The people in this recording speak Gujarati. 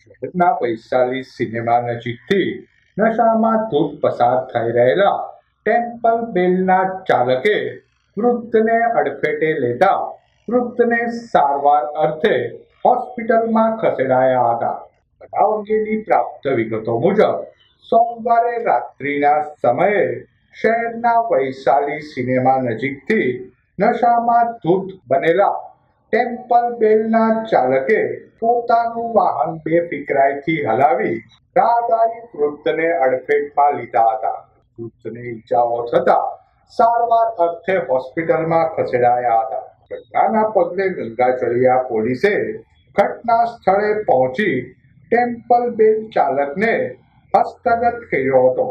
શહેરના વૈશાલી સિનેમા નજીકથી નશામાં ધૂત પસાર થઈ રહેલા ટેમ્પલ બેલના ચાલકે વૃદ્ધને અડફેટે લેતા વૃદ્ધને સારવાર અર્થે હોસ્પિટલમાં ખસેડાયા હતા. બનાવ અંગેની પ્રાપ્ત વિગતો મુજબ, સોમવારે રાત્રિના સમયે શહેરના વૈશાલી સિનેમા નજીકથી નશામાં ધૂત બનેલા ટેમ્પલ બેલના ચાલકે પોતાનું વાહન બેફિકરાઈથી હલાવી રાહદારી વૃદ્ધને અડફેટમાં લીધા હતા. વૃદ્ધને ઈજાઓ થતા સારવાર અર્થે હોસ્પિટલમાં ખસેડાયા હતા. ઘટનાના પગલે ગંગાચળિયા પોલીસે ઘટના સ્થળે પહોંચી ટેમ્પલ બેલ ચાલકને હસ્તગત કર્યો હતો.